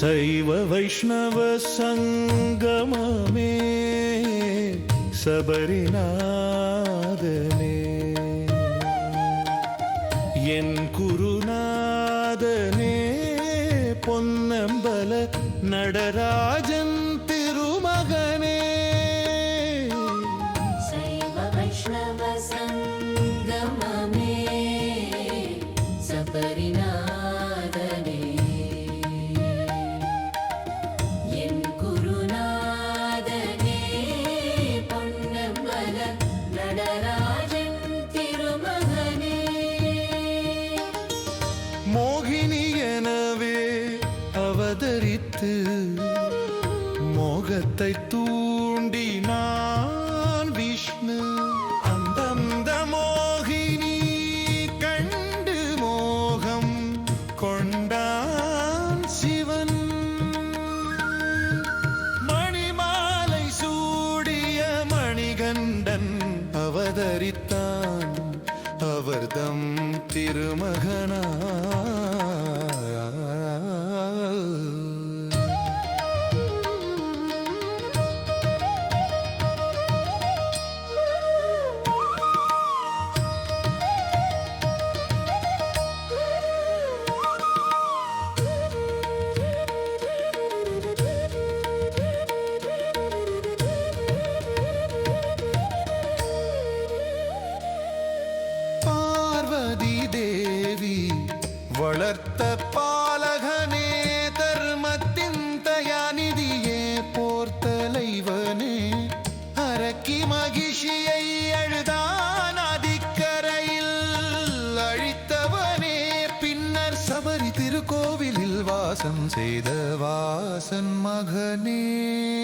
சைவ வைஷ்ணவ சங்கமமே சபரிநாதனே. என் குருநாதனே பொன்னம்பல நடராஜன் திருமகனே. சைவ வைஷ்ணவ சங்கமமே சபரிநாதனே. வைத்து மோகத்தை தூண்டினான் விஷ்ணு. அந்தந்த மோகினி கண்டு மோகம் கொண்டான் சிவன். மணிமாலை சூடிய மணிகண்டன் அவதரித்தான். அவர்தம் திருமகனா வளர்த்த பாலகனே தர்மத்தின் தயாநிதியே போர்த்தலைவனே. அரக்கி மகிழ்ச்சியை அழுதான் அதிக்கரையில் அழித்தவனே. பின்னர் சபரி திருக்கோவிலில் வாசம் செய்த வாசன் மகனே.